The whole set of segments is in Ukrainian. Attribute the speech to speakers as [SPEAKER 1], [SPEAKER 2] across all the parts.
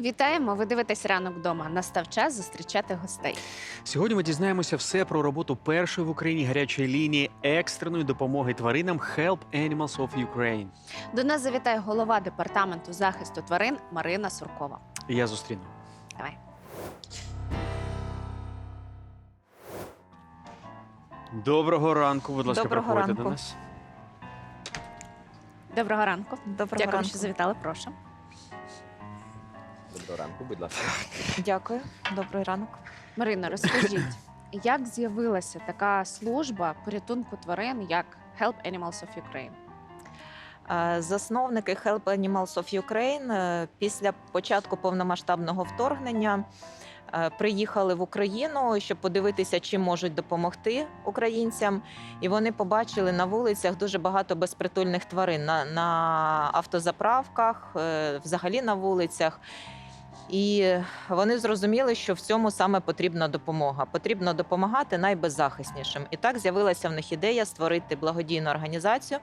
[SPEAKER 1] Вітаємо! Ви дивитесь ранок вдома. Настав час зустрічати гостей.
[SPEAKER 2] Сьогодні ми дізнаємося все про роботу першої в Україні гарячої лінії екстреної допомоги тваринам Help Animals of Ukraine.
[SPEAKER 1] До нас завітає голова департаменту захисту тварин Марина Суркова.
[SPEAKER 2] Я зустріну.
[SPEAKER 1] Давай.
[SPEAKER 2] Доброго ранку, будь ласка,
[SPEAKER 3] Доброго
[SPEAKER 2] приходьте
[SPEAKER 3] ранку.
[SPEAKER 2] до нас.
[SPEAKER 1] Доброго ранку.
[SPEAKER 3] Доброго
[SPEAKER 1] Дякую,
[SPEAKER 3] ранку.
[SPEAKER 1] що завітали. Прошу.
[SPEAKER 4] Доброго ранку, будь ласка.
[SPEAKER 3] Дякую. Добрий ранок.
[SPEAKER 1] Марино, розкажіть, як з'явилася така служба порятунку тварин, як Help Animals of Ukraine?
[SPEAKER 3] Засновники Help Animals of Ukraine е, після початку повномасштабного вторгнення е, приїхали в Україну, щоб подивитися, чим можуть допомогти українцям. І вони побачили на вулицях дуже багато безпритульних тварин на, на автозаправках, е, взагалі на вулицях. І вони зрозуміли, що в цьому саме потрібна допомога. Потрібно допомагати найбеззахиснішим. І так з'явилася в них ідея створити благодійну організацію,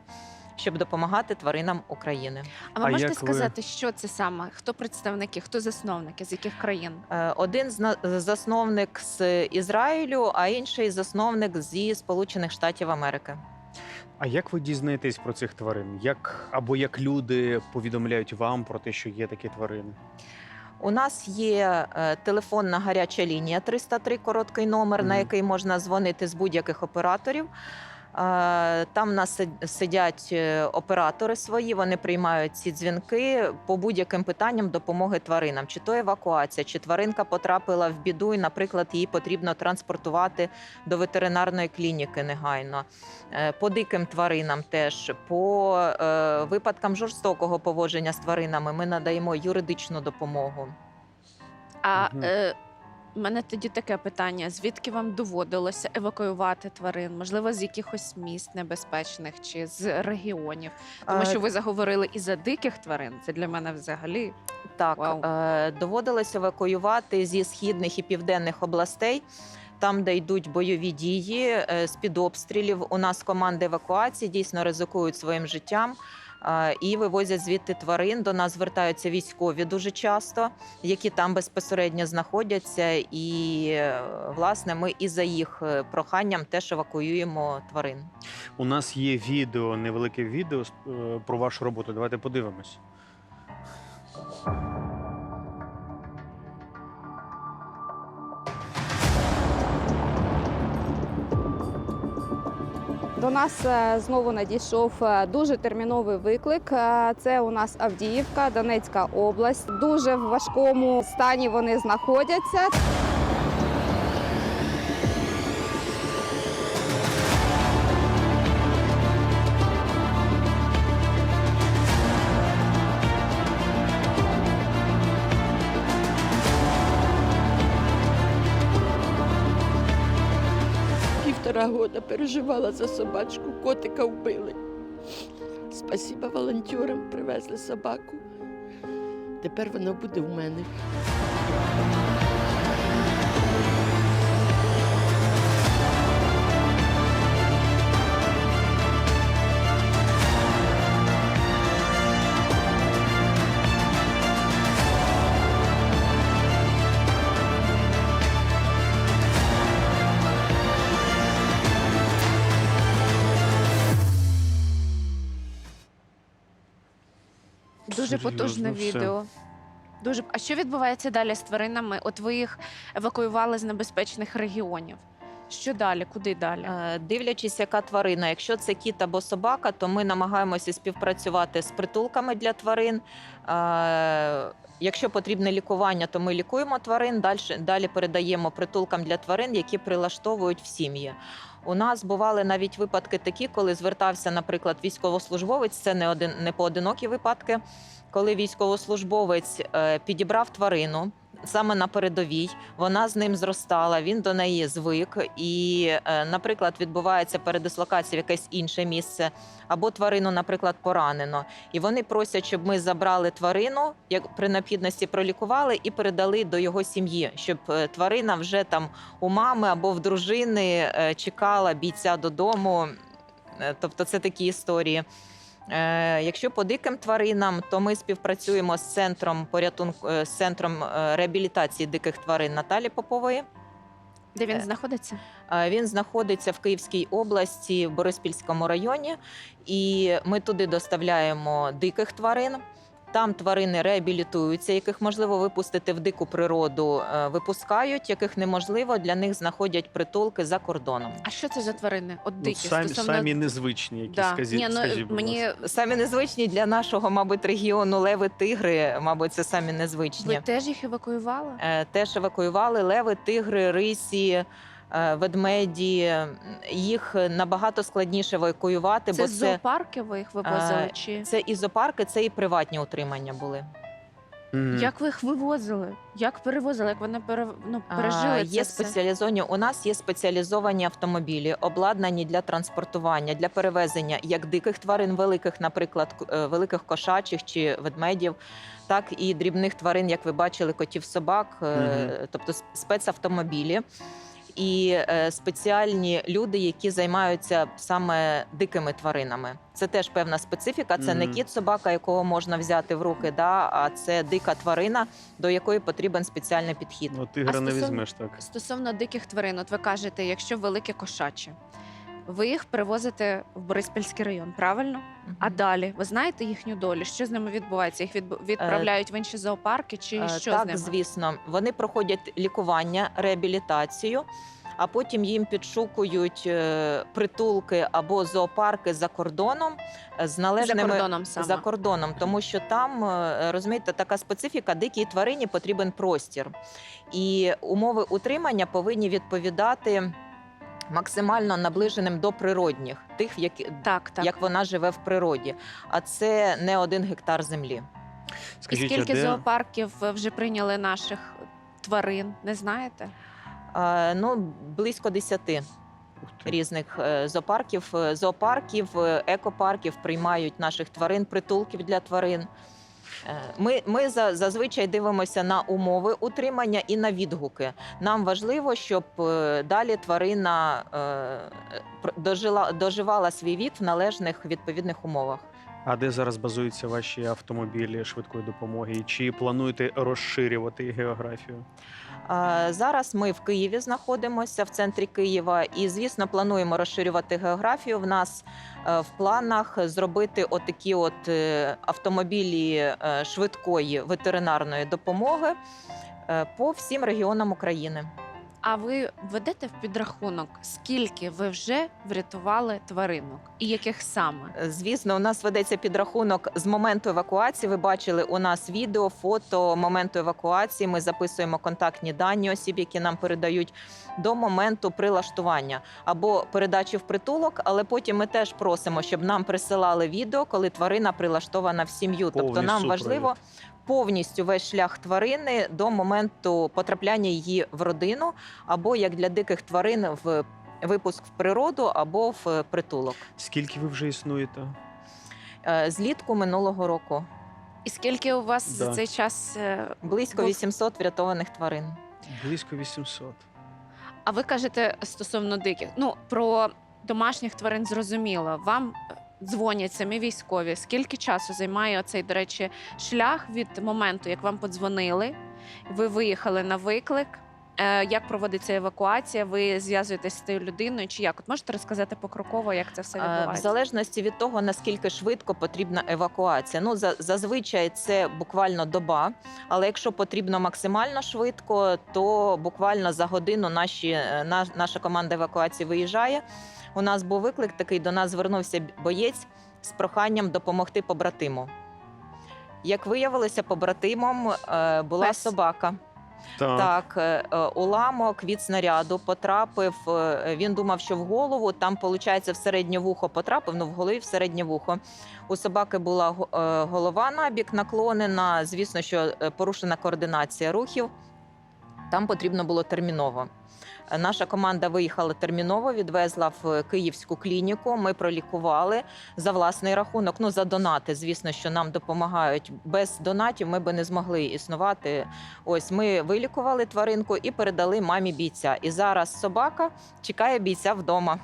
[SPEAKER 3] щоб допомагати тваринам України.
[SPEAKER 1] А ви
[SPEAKER 2] А
[SPEAKER 1] можете
[SPEAKER 2] як ви-
[SPEAKER 1] сказати, що це саме? Хто представники, хто засновники, з яких країн?
[SPEAKER 3] Е, Один зна- засновник з Ізраїлю, а інший засновник зі Сполучених Штатів Америки.
[SPEAKER 2] А як ви дізнаєтесь про цих тварин? Як або як люди повідомляють вам про те, що є такі тварини?
[SPEAKER 3] У нас є е, телефонна гаряча лінія 303, короткий номер, на який можна дзвонити з будь-яких операторів. Там в нас сидять е, оператори свої, вони приймають ці дзвінки по будь-яким питанням допомоги тваринам, чи то евакуація, чи тваринка потрапила в біду, і, наприклад, її потрібно транспортувати до ветеринарної клініки негайно. Е, По диким тваринам теж, по е, випадкам жорстокого поводження з тваринами ми надаємо юридичну допомогу.
[SPEAKER 1] А е, в мене тоді таке питання: звідки вам доводилося евакуювати тварин? Можливо, з якихось міст небезпечних чи з регіонів? Тому
[SPEAKER 3] Е,
[SPEAKER 1] що ви заговорили і за диких тварин. Це для мене взагалі
[SPEAKER 3] Так,
[SPEAKER 1] Вау.
[SPEAKER 3] е, доводилось евакуювати зі східних і південних областей. Там, де йдуть бойові дії е, з-під обстрілів, у нас команди евакуації дійсно ризикують своїм життям і вивозять звідти тварин. До нас звертаються військові дуже часто, які там безпосередньо знаходяться. І е, власне ми і за їх е, проханням теж евакуюємо тварин.
[SPEAKER 2] У нас є відео, невелике відео е, про вашу роботу. Давайте подивимось.
[SPEAKER 5] До нас е, знову надійшов е, дуже терміновий виклик. Е, Це у нас Авдіївка, Донецька область. Дуже в важкому стані вони знаходяться.
[SPEAKER 6] Півтора года переживала за собачку, котика вбили. Спасіба волонтерам привезли собаку. Тепер вона буде в мене.
[SPEAKER 1] Дуже
[SPEAKER 2] Серйозно
[SPEAKER 1] потужне
[SPEAKER 2] все.
[SPEAKER 1] відео. Дуже а що відбувається далі з тваринами? От ви їх евакуювали з небезпечних регіонів. Що далі? Куди далі?
[SPEAKER 3] Е, Дивлячись, яка тварина. Якщо це кіт або собака, то ми намагаємося співпрацювати з притулками для тварин. Е, Якщо потрібне лікування, то ми лікуємо тварин. Далі, далі передаємо притулкам для тварин, які прилаштовують в сім'ї. У нас бували навіть випадки такі, коли звертався, наприклад, військовослужбовець. Це не один не поодинокі випадки, коли військовослужбовець е, підібрав тварину. Саме на передовій вона з ним зростала, він до неї звик, і, е, наприклад, відбувається передислокація в якесь інше місце, або тварину, наприклад, поранено. І вони просять, щоб ми забрали тварину, як при необхідності пролікували і передали до його сім'ї, щоб е, тварина вже там у мами або в дружини е, чекала бійця додому. Тобто, це такі історії. Е, Якщо по диким тваринам, то ми співпрацюємо з центром порятунку е, з центром е, реабілітації диких тварин Наталі Попової.
[SPEAKER 1] Де він знаходиться?
[SPEAKER 3] Він знаходиться в Київській області, в Бориспільському районі, і ми туди доставляємо диких тварин. Там тварини реабілітуються, яких можливо випустити в дику природу, е, випускають, яких неможливо, для них знаходять притулки за кордоном.
[SPEAKER 1] А що це за тварини? От
[SPEAKER 2] Ну,
[SPEAKER 1] дикі
[SPEAKER 2] самі,
[SPEAKER 1] стосовно
[SPEAKER 2] самі незвичні, які
[SPEAKER 1] да.
[SPEAKER 2] скажіть,
[SPEAKER 1] Ні, ну,
[SPEAKER 2] скажіть,
[SPEAKER 1] мені.
[SPEAKER 3] Самі незвичні для нашого, мабуть, регіону леви, тигри, мабуть, це самі незвичні.
[SPEAKER 1] ви теж їх евакуювали?
[SPEAKER 3] Е, Теж евакуювали леви, тигри, рисі, ведмеді. Їх набагато складніше евакуювати,
[SPEAKER 1] Це
[SPEAKER 3] бо
[SPEAKER 1] з
[SPEAKER 3] це,
[SPEAKER 1] зоопарки ви їх вивозили?
[SPEAKER 3] Е,
[SPEAKER 1] Чи
[SPEAKER 3] це і зоопарки, це і приватні утримання були.
[SPEAKER 2] Мгм.
[SPEAKER 1] як ви їх вивозили? Як перевозили? Як вони пере... ну, пережили
[SPEAKER 3] А,
[SPEAKER 1] це
[SPEAKER 3] Є
[SPEAKER 1] все?
[SPEAKER 3] спеціалізовані. У нас є спеціалізовані автомобілі, обладнані для транспортування, для перевезення як диких тварин, великих, наприклад, к- е, великих кошачих чи ведмедів, так і дрібних тварин, як ви бачили, котів собак, е,
[SPEAKER 2] Мгм.
[SPEAKER 3] тобто с- спецавтомобілі. І е, спеціальні люди, які займаються саме дикими тваринами. Це теж певна специфіка. Це не кіт собака, якого можна взяти в руки, да, а це дика тварина, до якої потрібен спеціальний підхід.
[SPEAKER 2] Ну, тигра
[SPEAKER 1] А
[SPEAKER 2] не
[SPEAKER 1] стосовно-
[SPEAKER 2] візьмеш так.
[SPEAKER 1] Стосовно диких тварин, от ви кажете, якщо велике кошачі, ви їх перевозите в Бориспільський район, правильно? А далі ви знаєте їхню долю? Що з ними відбувається? Їх відправляють в інші зоопарки, чи
[SPEAKER 3] Е,
[SPEAKER 1] що
[SPEAKER 3] так,
[SPEAKER 1] з ними?
[SPEAKER 3] звісно, вони проходять лікування, реабілітацію, а потім їм підшукують е, притулки або зоопарки за кордоном е, з
[SPEAKER 1] За кордоном саме.
[SPEAKER 3] за кордоном, тому що там розумієте, така специфіка, дикій тварині потрібен простір, і умови утримання повинні відповідати. Максимально наближеним до природних, тих, які,
[SPEAKER 1] Так, так.
[SPEAKER 3] як вона живе в природі. А це не один гектар землі.
[SPEAKER 1] І скільки
[SPEAKER 2] а де...
[SPEAKER 1] зоопарків вже прийняли наших тварин? Не знаєте?
[SPEAKER 3] Е, Ну, близько десяти
[SPEAKER 2] Ух ти.
[SPEAKER 3] різних е, зоопарків, е, зоопарків, е, екопарків приймають наших тварин, притулків для тварин. Е, Ми, ми за- зазвичай дивимося на умови утримання і на відгуки. Нам важливо, щоб е, далі тварина е, дожила, доживала свій вік в належних відповідних умовах.
[SPEAKER 2] А де зараз базуються ваші автомобілі швидкої допомоги? Чи плануєте розширювати географію?
[SPEAKER 3] Зараз ми в Києві знаходимося в центрі Києва, і звісно, плануємо розширювати географію. В нас е, в планах зробити отакі от е, автомобілі е, швидкої ветеринарної допомоги по всім регіонам України.
[SPEAKER 1] А ви ведете в підрахунок, скільки ви вже врятували тваринок і яких саме?
[SPEAKER 3] Е, Звісно, у нас ведеться підрахунок з моменту евакуації. Ви бачили у нас відео, фото моменту евакуації. Ми записуємо контактні дані осіб, які нам передають до моменту прилаштування або передачі в притулок. Але потім ми теж просимо, щоб нам присилали відео, коли тварина прилаштована в сім'ю. Тобто нам важливо. Повністю весь шлях тварини до моменту потрапляння її в родину, або як для диких тварин в випуск в природу, або в притулок.
[SPEAKER 2] Скільки ви вже існуєте?
[SPEAKER 3] Е, злітку минулого року.
[SPEAKER 1] І скільки у вас за
[SPEAKER 2] Да.
[SPEAKER 1] цей час? е,
[SPEAKER 3] Близько
[SPEAKER 1] Бо-
[SPEAKER 3] 800 врятованих тварин.
[SPEAKER 2] Близько 800.
[SPEAKER 1] А ви кажете стосовно диких? Ну про домашніх тварин зрозуміло. Вам е, дзвонять самі військові. Скільки часу займає оцей, до речі, шлях від моменту, як вам подзвонили, ви виїхали на виклик? Е, Як проводиться евакуація? Ви зв'язуєтесь з тією людиною? Чи як? От можете розказати покроково, як це все
[SPEAKER 3] Е, В
[SPEAKER 1] відбувається?
[SPEAKER 3] залежності від того, наскільки швидко потрібна евакуація. Ну, за- зазвичай це буквально доба, але якщо потрібно максимально швидко, то буквально за годину наші, е, на- наша команда евакуації виїжджає. У нас був виклик такий, до нас звернувся боєць з проханням допомогти побратиму. Як виявилося, побратимом була
[SPEAKER 1] Пес.
[SPEAKER 3] собака.
[SPEAKER 2] Так.
[SPEAKER 3] Так, е, е, уламок від снаряду потрапив. е, Він думав, що в голову там, виходить, в середнє вухо потрапив, ну в голові в середнє вухо. У собаки була голова набік наклонена. Звісно, що порушена координація рухів. Там потрібно було терміново. Наша команда виїхала терміново, відвезла в київську клініку. Ми пролікували за власний рахунок. Ну за донати, звісно, що нам допомагають. Без донатів ми би не змогли існувати. Ось ми вилікували тваринку і передали мамі бійця. І зараз собака чекає бійця вдома.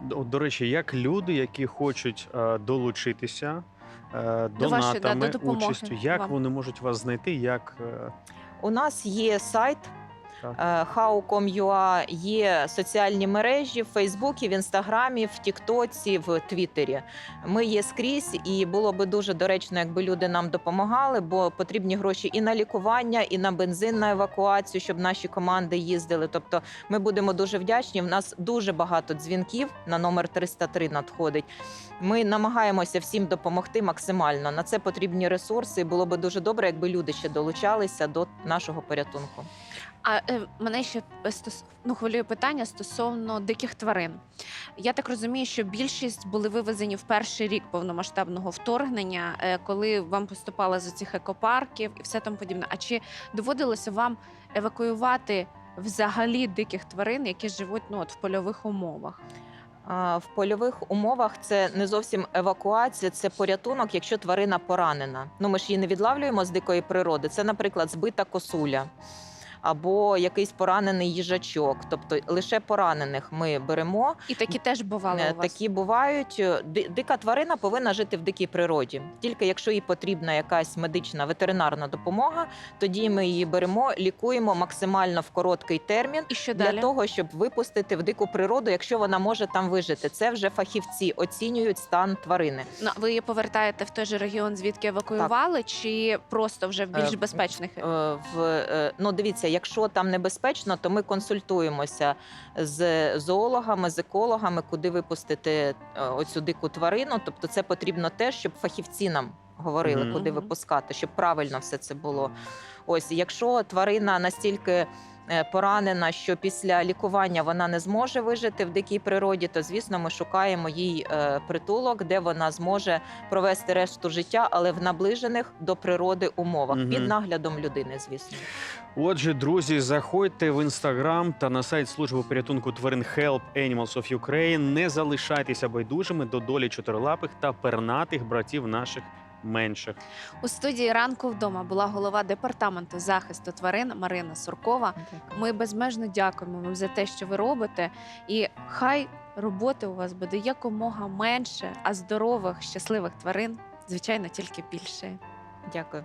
[SPEAKER 2] До, речі, як люди, які хочуть е, долучитися е,
[SPEAKER 1] До вашої, да,
[SPEAKER 2] донатами,
[SPEAKER 1] до
[SPEAKER 2] участю, як
[SPEAKER 1] вам.
[SPEAKER 2] вони можуть вас знайти? Як е,
[SPEAKER 3] У нас є сайт how.com.ua, є соціальні мережі в Фейсбуці, в Інстаграмі, в Тіктоці, в Твіттері. Ми є скрізь, і було би дуже доречно, якби люди нам допомагали, бо потрібні гроші і на лікування, і на бензин на евакуацію, щоб наші команди їздили. Тобто, ми будемо дуже вдячні. В нас дуже багато дзвінків на номер 303 надходить. Ми намагаємося всім допомогти максимально. На це потрібні ресурси. Було би дуже добре, якби люди ще долучалися до нашого порятунку.
[SPEAKER 1] А е, мене ще стос... ну, хвилює питання стосовно диких тварин. Я так розумію, що більшість були вивезені в перший рік повномасштабного вторгнення, е, коли вам поступали з цих екопарків і все тому подібне. А чи доводилося вам евакуювати взагалі диких тварин, які живуть ну, от, в польових умовах?
[SPEAKER 3] В польових умовах це не зовсім евакуація, це порятунок, якщо тварина поранена. Ну ми ж її не відлавлюємо з дикої природи. Це, наприклад, збита косуля. Або якийсь поранений їжачок, тобто лише поранених ми беремо.
[SPEAKER 1] І такі теж бували
[SPEAKER 3] Е,
[SPEAKER 1] у вас?
[SPEAKER 3] Такі бувають. Дика тварина повинна жити в дикій природі. Тільки якщо їй потрібна якась медична ветеринарна допомога, тоді ми її беремо, лікуємо максимально в короткий термін.
[SPEAKER 1] І що
[SPEAKER 3] Для
[SPEAKER 1] далі?
[SPEAKER 3] того щоб випустити в дику природу, якщо вона може там вижити, це вже фахівці оцінюють стан тварини.
[SPEAKER 1] Ну, ви її повертаєте в той же регіон, звідки евакуювали, чи просто вже в більш
[SPEAKER 3] Е,
[SPEAKER 1] безпечних?
[SPEAKER 3] Е, В е, ну дивіться, якщо там небезпечно, то ми консультуємося з зоологами, з екологами, куди випустити е, оцю дику тварину. Тобто, це потрібно теж, щоб фахівці нам говорили,
[SPEAKER 2] Мгм.
[SPEAKER 3] куди випускати, щоб правильно все це було. Ось, якщо тварина настільки поранена, що після лікування вона не зможе вижити в дикій природі, то звісно ми шукаємо їй е, притулок, де вона зможе провести решту життя, але в наближених до природи умовах
[SPEAKER 2] Мгм.
[SPEAKER 3] під наглядом людини, звісно.
[SPEAKER 2] Отже, друзі, заходьте в інстаграм та на сайт служби порятунку тварин Help Animals of Ukraine. Не залишайтеся байдужими до долі чотирилапих та пернатих братів наших менших.
[SPEAKER 1] У студії ранку вдома була голова департаменту захисту тварин Марина Суркова. Ми безмежно дякуємо вам за те, що ви робите, і хай роботи у вас буде якомога менше, а здорових, щасливих тварин, звичайно, тільки більше.
[SPEAKER 3] Дякую.